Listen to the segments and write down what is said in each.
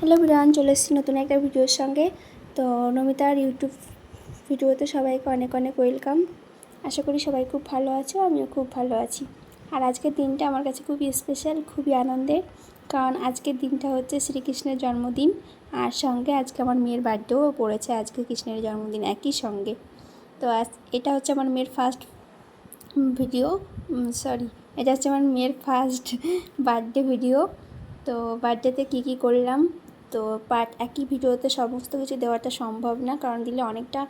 Hello বিরান, চলে এসেছি নতুন একটা ভিডিওর সঙ্গে। তো নমিতার ইউটিউব ভিডিওতে সবাইকে অনেক অনেক ওয়েলকাম। আশা করি সবাই খুব ভালো আছো, আমিও খুব ভালো আছি। আর আজকের দিনটা আমার কাছে খুবই স্পেশাল খুবই আনন্দের। কারণ আজকের দিনটা হচ্ছে শ্রীকৃষ্ণের জন্মদিন, আর সঙ্গে আজকে আমার মেয়ের বার্থডেও পড়েছে আজকে কৃষ্ণের জন্মদিন একই সঙ্গে। তো আজ, এটা হচ্ছে আমার মেয়ের ফার্স্ট ভিডিও সরি এটা হচ্ছে আমার মেয়ের ফার্স্ট বার্থডে ভিডিও তো বার্থডেতে কী কী করলাম তো পার্ট একই ভিডিওতে সমস্ত কিছু দেওয়াটা সম্ভব না, কারণ দিলে অনেকটা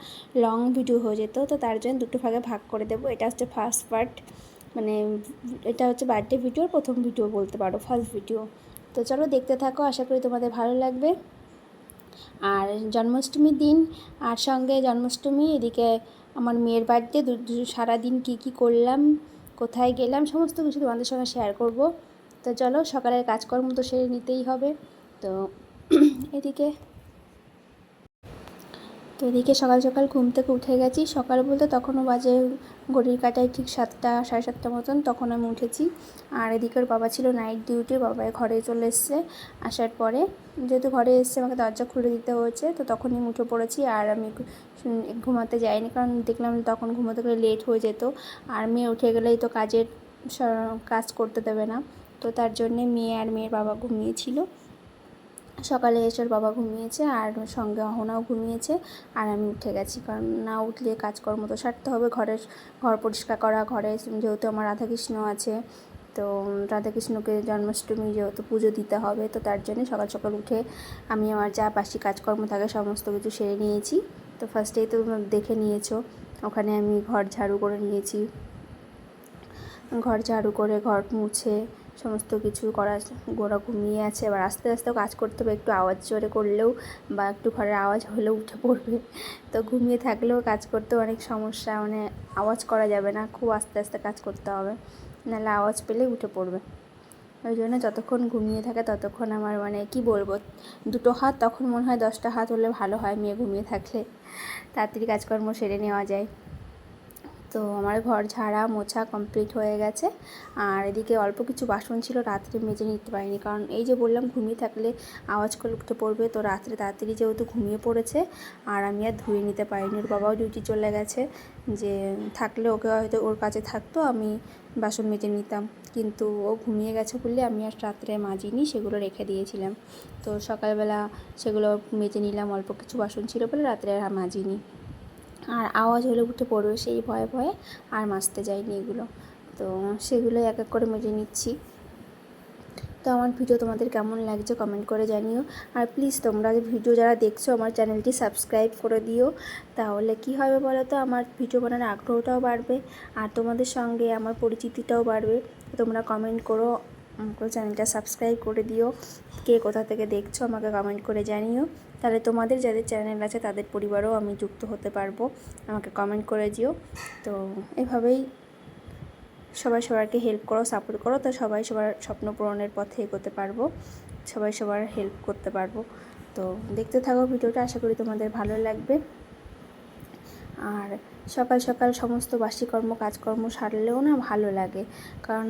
লং ভিডিও হয়ে যেত। তো তার জন্য দুটো ভাগে ভাগ করে দেবো। এটা হচ্ছে ফার্স্ট পার্ট মানে এটা হচ্ছে বার্থডে ভিডিওর প্রথম ভিডিও বলতে পারো ফার্স্ট ভিডিও তো চলো দেখতে থাকো, আশা করি তোমাদের ভালো লাগবে। আর জন্মাষ্টমীর দিন, আর সঙ্গে জন্মাষ্টমী, এদিকে আমার মেয়ের বাড়িতে সারাদিন কী কী করলাম, কোথায় গেলাম, সমস্ত কিছু তোমাদের সঙ্গে শেয়ার করব। তো চলো সকালের কাজকর্ম তো সেরে নিতেই হবে। তো এদিকে। তো এদিকে সকাল সকাল ঘুম থেকে উঠে গেছি। সকাল বলতে তখনও বাজে ঘড়ির কাটায় ঠিক সাতটা, সাড়ে সাতটা মতন, তখন আমি উঠেছি। আর এদিকে ওর বাবা ছিল নাইট ডিউটি বাবাই ঘরে চলে এসছে আসার পরে। যেহেতু ঘরে এসছে, আমাকে দরজা খুলে দিতে হয়েছে, তো তখনই উঠে পড়েছি। আর আমি ঘুমাতে যাইনি, কারণ দেখলাম তখন ঘুমোতে গেলে লেট হয়ে যেত। আর মেয়ে উঠে গেলেই তো কাজের কাজ করতে দেবে না। তো তার জন্যে মেয়ে আর মেয়ের বাবা ঘুমিয়েছিল। সকালে এসে ওর বাবা ঘুমিয়েছে আর সঙ্গে অহনাও ঘুমিয়েছে আর আমি উঠে গেছি। কারণ না উঠলে কাজকর্ম তো সারতে হবে। ঘরের ঘর পরিষ্কার করা, ঘরে যেহেতু আমার রাধাকৃষ্ণ আছে, তো রাধাকৃষ্ণকে জন্মাষ্টমী যেহেতু পুজো দিতে হবে, তো তার জন্য সকাল সকাল উঠে আমি আমার যা বাসি কাজকর্ম থাকে সমস্ত কিছু সেরে নিয়েছি। তো ফার্স্টেই তো দেখে নিয়েছো, ওখানে আমি ঘর ঝাড়ু করে নিয়েছি। ঘর ঝাড়ু করে ঘর মুছে সমস্ত কিছু করা গোড়া ঘুমিয়ে আছে, এবার আস্তে আস্তে কাজ করতে হবে, একটু আওয়াজ জোরে করলেও বা একটু ঘরের আওয়াজ হলেও উঠে পড়বে। তো ঘুমিয়ে থাকলেও কাজ করতে অনেক সমস্যা মানে আওয়াজ করা যাবে না, খুব আস্তে আস্তে কাজ করতে হবে, নাহলে আওয়াজ পেলে উঠে পড়বে। ওই জন্য যতক্ষণ ঘুমিয়ে থাকে ততক্ষণ আমার মানে কি বলব, দুটো হাত তখন মনে হয় দশটা হাত হলে ভালো হয় মেয়ে ঘুমিয়ে থাকলে। তাড়াতাড়ি কাজকর্ম সেরে নেওয়া যায়। তো আমার ঘর ঝাড়া মোছা কমপ্লিট হয়ে গেছে। আর এদিকে অল্প কিছু বাসন ছিল, রাত্রে মেজে নিতে পারিনি। কারণ এই যে বললাম, ঘুমিয়ে থাকলে আওয়াজ করে উঠতে পড়বে। তো রাত্রে তাড়াতাড়ি যেহেতু ঘুমিয়ে পড়েছে, আর আমি আর ধুয়ে নিতে পারিনি। ওর বাবাও ডিউটি চলে গেছে, যে থাকলে ওকে হয়তো ওর কাছে থাকতো, আমি বাসন মেজে নিতাম। কিন্তু ও ঘুমিয়ে গেছে বললে আমি আর রাত্রে মাজিনি, সেগুলো রেখে দিয়েছিলাম। তো সকালবেলা সেগুলো মেজে নিলাম, অল্প কিছু বাসন ছিল বলে রাত্রে আর মাজিনি। আর আওয়াজ হলে উঠে পড়বে সেই ভয়ে ভয়ে আর মাজতে যায়নি এগুলো। তো সেগুলো এক এক করে মেজে নিচ্ছি। তো আমার ভিডিও তোমাদের কেমন লাগছে কমেন্ট করে জানিও। আর প্লিজ তোমরা ভিডিও যারা দেখছ আমার চ্যানেলটি সাবস্ক্রাইব করে দিও। তাহলে কি হবে বলো তো আমার ভিডিও বানানোর আগ্রহটাও বাড়বে আর তোমাদের সঙ্গে আমার পরিচিতিটাও বাড়বে। তোমরা কমেন্ট করো চ্যানেলটা সাবস্ক্রাইব করে দিও। কে কোথা থেকে দেখছ আমাকে কমেন্ট করে জানিও। তাহলে তোমাদের যাদের চ্যানেল আছে তাদের পরিবারও আমি যুক্ত হতে পারব। আমাকে কমেন্ট করে দিও। তো এভাবেই সবাই সবারকে হেল্প করো সাপোর্ট করো। তো সবাই সবার স্বপ্ন পূরণের পথে এগোতে পারব। সবাই সবার হেল্প করতে পারব। তো দেখতে থাকো ভিডিওটা। আশা করি তোমাদের ভালো লাগবে। আর সকাল সকাল সমস্ত বাসি কর্ম কাজকর্ম সারলেও না ভালো লাগে। কারণ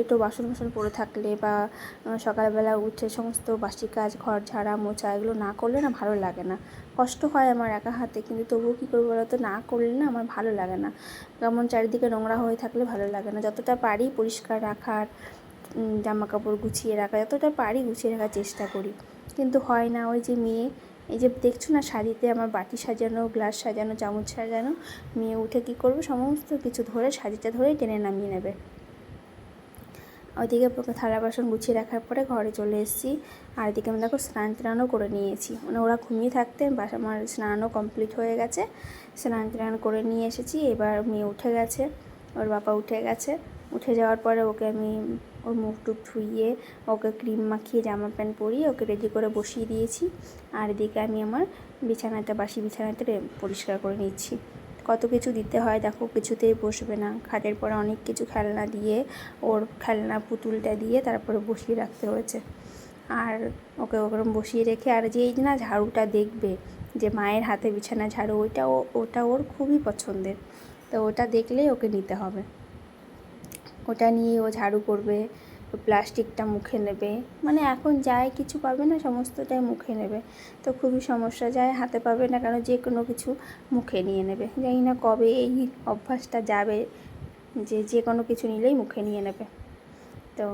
একটু বাসন বাসন পড়ে থাকলে বা সকালবেলা উঠে সমস্ত বাসি কাজ ঘর ঝাড়া, মোছা এগুলো না করলে না ভালো লাগে না। কষ্ট হয় আমার একা হাতে, কিন্তু তবুও কী করব বলতো? না করলে না আমার ভালো লাগে না। যেমন চারিদিকে নোংরা হয়ে থাকলে ভালো লাগে না। যতটা পারি পরিষ্কার রাখার জামা কাপড় গুছিয়ে রাখা, যতটা পারি গুছিয়ে রাখার চেষ্টা করি। কিন্তু হয় না, ওই যে মেয়ে এই যে দেখছ না, শাড়িতে আমার বাটি সাজানো, গ্লাস সাজানো, চামচ সাজানো, মেয়ে উঠে কী করবে? সমস্ত কিছু ধরে শাড়িটা ধরেই টেনে নামিয়ে নেবে। ওইদিকে থালা বাসন গুছিয়ে রাখার পরে ঘরে চলে এসেছি। আর এদিকে আমি দেখো স্নান টানও করে নিয়েছি। মানে ওরা ঘুমিয়ে থাকতে বাস আমার স্নানও কমপ্লিট হয়ে গেছে। স্নান টান করে নিয়ে এসেছি। এবার মেয়ে উঠে গেছে। ওর বাবা উঠে গেছে। উঠে যাওয়ার পরে ওকে আমি ওর মুখ টুক ধুইয়ে ওকে ক্রিম মাখিয়ে জামা প্যান্ট পরিয়ে ওকে রেডি করে বসিয়ে দিয়েছি। আর এদিকে আমি আমার বিছানাটা, বাসি বিছানাটা পরিষ্কার করে নিচ্ছি। কত কিছু দিতে হয় দেখো, কিছুতেই বসবে না। খাটের পরে অনেক কিছু খেলনা দিয়ে, ওর খেলনা পুতুলটা দিয়ে তারপরে বসিয়ে রাখতে হয়েছে। আর ওকে ওরকম বসিয়ে রেখে আর যেই না ঝাড়ুটা দেখবে, যে মায়ের হাতে বিছানা ঝাড়ু, ওইটা ওটা ওর খুবই পছন্দের। তো ওটা দেখলেই ওকে নিতে হবে। ওটা নিয়ে ও ঝাড়ু করবে প্লাস্টিকটা মুখে নেবে। মানে এখন যায় কিছু পাবে না, সমস্তটাই মুখে নেবে। তো খুবই সমস্যা যায় হাতে পাবে না কারণ যে কোনো কিছু মুখে নিয়ে নেবে। জানি না কবে এই অভ্যাসটা যাবে, যে যে কোনো কিছু নিলেই মুখে নিয়ে নেবে। তো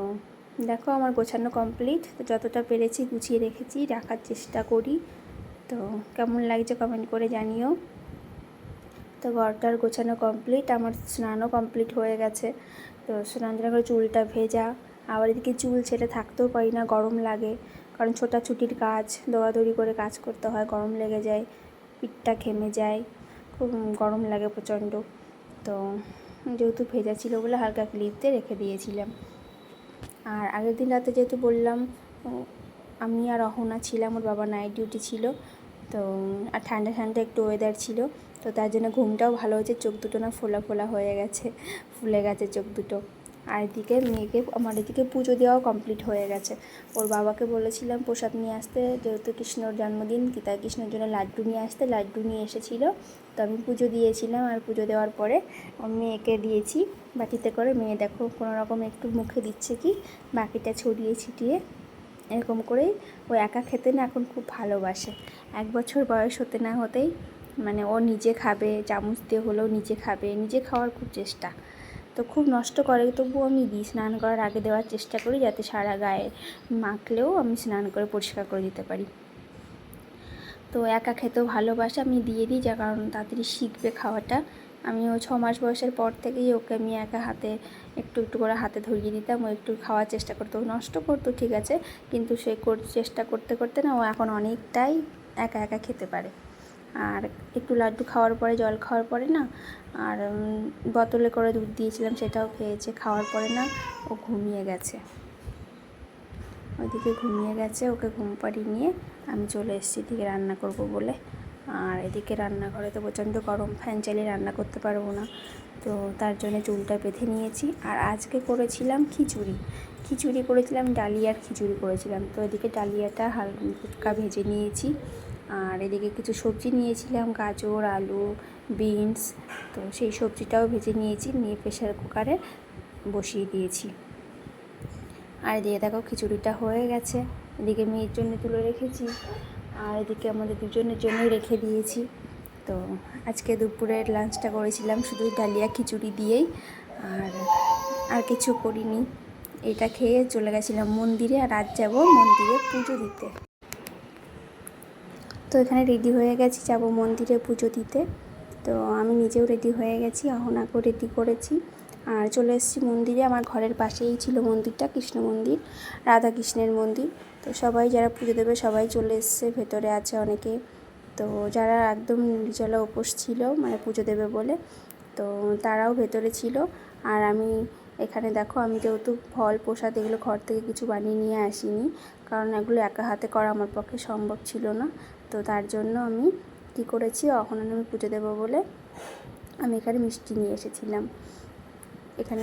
দেখো আমার গোছানো কমপ্লিট তো যতটা পেরেছি গুছিয়ে রেখেছি, রাখার চেষ্টা করি। তো কেমন লাগছে কমেন্ট করে জানিও। তো ঘরটার গোছানো কমপ্লিট আমার স্নানও কমপ্লিট হয়ে গেছে। তো স্নান করে চুলটা ভেজা। আবার এদিকে চুল ছেড়ে থাকতেও পারি না, গরম লাগে। কারণ ছোটাছুটির কাজ, দৌড়াদৌড়ি করে কাজ করতে হয়, গরম লেগে যায়, পিঠটা ঘেমে যায়, খুব গরম লাগে প্রচণ্ড। তো যেহেতু ভেজা ছিল বলে হালকা ক্লিপ দিয়ে রেখে দিয়েছিলাম। আর আগের দিন রাতে যেহেতু বললাম আমি আর অহনা ছিলাম, ওর বাবা নাইট ডিউটি ছিল। তো, আর ঠান্ডা ঠান্ডা একটু ওয়েদার ছিল। তো তার জন্য ঘুমটাও ভালো হয়েছে, চোখ দুটো না ফোলা ফোলা হয়ে গেছে, ফুলে গেছে চোখ দুটো। আর এদিকে মেয়েকে, আমার এদিকে পুজো দেওয়াও কমপ্লিট হয়ে গেছে। ওর বাবাকে বলেছিলাম প্রসাদ নিয়ে আসতে, যেহেতু কৃষ্ণর জন্মদিন গীতা কৃষ্ণের জন্য লাড্ডু নিয়ে আসতে, লাড্ডু নিয়ে এসেছিল। তো আমি পুজো দিয়েছিলাম আর পুজো দেওয়ার পরে মেয়েকে দিয়েছি। বাটিতে করে মেয়ে দেখো, কোনো রকম একটু মুখে দিচ্ছে কি, বাকিটা ছড়িয়ে ছিটিয়ে এরকম করেই ও একা খেতে না এখন খুব ভালোবাসে। এক বছর বয়স হতে না হতেই মানে ও নিজে খাবে, চামচ দিয়ে হলেও নিজে খাবে, নিজে খাওয়ার খুব চেষ্টা। তো খুব নষ্ট করে, তবুও আমি দিই, স্নান করার আগে দেওয়ার চেষ্টা করি যাতে সারা গায়ে মাখলেও আমি স্নান করে পরিষ্কার করে দিতে পারি। তো একা খেতেও ভালোবাসে, আমি দিয়ে দিই যা কারণ তাড়াতাড়ি শিখবে খাওয়াটা। আমি ও ছ মাস বয়সের পর থেকেই ওকে আমি একা হাতে, একটু একটু করে হাতে ধরিয়ে দিতাম। ও একটু খাওয়ার চেষ্টা করতো। নষ্ট করতো, ঠিক আছে, কিন্তু সে চেষ্টা করতে করতে না, ও এখন অনেকটাই একা একা খেতে পারে। আর একটু লাড্ডু খাওয়ার পরে, জল খাওয়ার পরে না, আর বোতলে করে দুধ দিয়েছিলাম, সেটাও খেয়েছে, খাওয়ার পরে না, ও ঘুমিয়ে গেছে। ওইদিকে ঘুমিয়ে গেছে, ওকে ঘুম পাড়িয়ে নিয়ে আমি চলে এসেছি, এদিকে রান্না করব বলে। আর এদিকে রান্নাঘরে তো প্রচণ্ড গরম, ফ্যান চালিয়ে রান্না করতে পারব না। তো তার জন্য চুলটা বেঁধে নিয়েছি। আর আজকে করেছিলাম খিচুড়ি। খিচুড়ি করেছিলাম, ডালিয়ার খিচুড়ি করেছিলাম। তো এদিকে ডালিয়াটা হালকা ভেজে নিয়েছি। আর এদিকে কিছু সবজি নিয়েছিলাম, গাজর, আলু, বিনস। তো সেই সবজিটাও ভেজে নিয়েছি, নিয়ে প্রেশার কুকারে বসিয়ে দিয়েছি। আর এদিকে দেখো খিচুড়িটা হয়ে গেছে। এদিকে মেয়ের জন্য তুলে রেখেছি, আর এদিকে আমাদের দুজনের জন্য রেখে দিয়েছি। তো আজকে দুপুরের লাঞ্চটা করেছিলাম শুধু ডালিয়া খিচুড়ি দিয়েই, আর আর কিছু করিনি। এটা খেয়ে চলে গেছিলাম মন্দিরে, আর আজ যাব মন্দিরে পুজো দিতে। তো এখানে রেডি হয়ে গেছি, যাব মন্দিরে পুজো দিতে। তো আমি নিজেও রেডি হয়ে গেছি অহনাকেও রেডি করেছি। আর চলে এসেছি মন্দিরে, আমার ঘরের পাশেই ছিল মন্দিরটা, কৃষ্ণ মন্দির রাধা কৃষ্ণের মন্দির। তো সবাই যারা পুজো দেবে, সবাই চলে এসছে, ভেতরে আছে অনেকে। তো যারা একদম নির্জলা উপোস ছিল মানে পুজো দেবে বলে, তো তারাও ভেতরে ছিল। আর আমি এখানে দেখো, আমি যেহেতু ফল, প্রসাদ এগুলো ঘর থেকে কিছু বানিয়ে নিয়ে আসিনি, কারণ এগুলো একা হাতে করা আমার পক্ষে সম্ভব ছিল না। তো তার জন্য আমি কি করেছি কখন আমি পুজো দেবো বলে আমি এখানে মিষ্টি নিয়ে এসেছিলাম। এখানে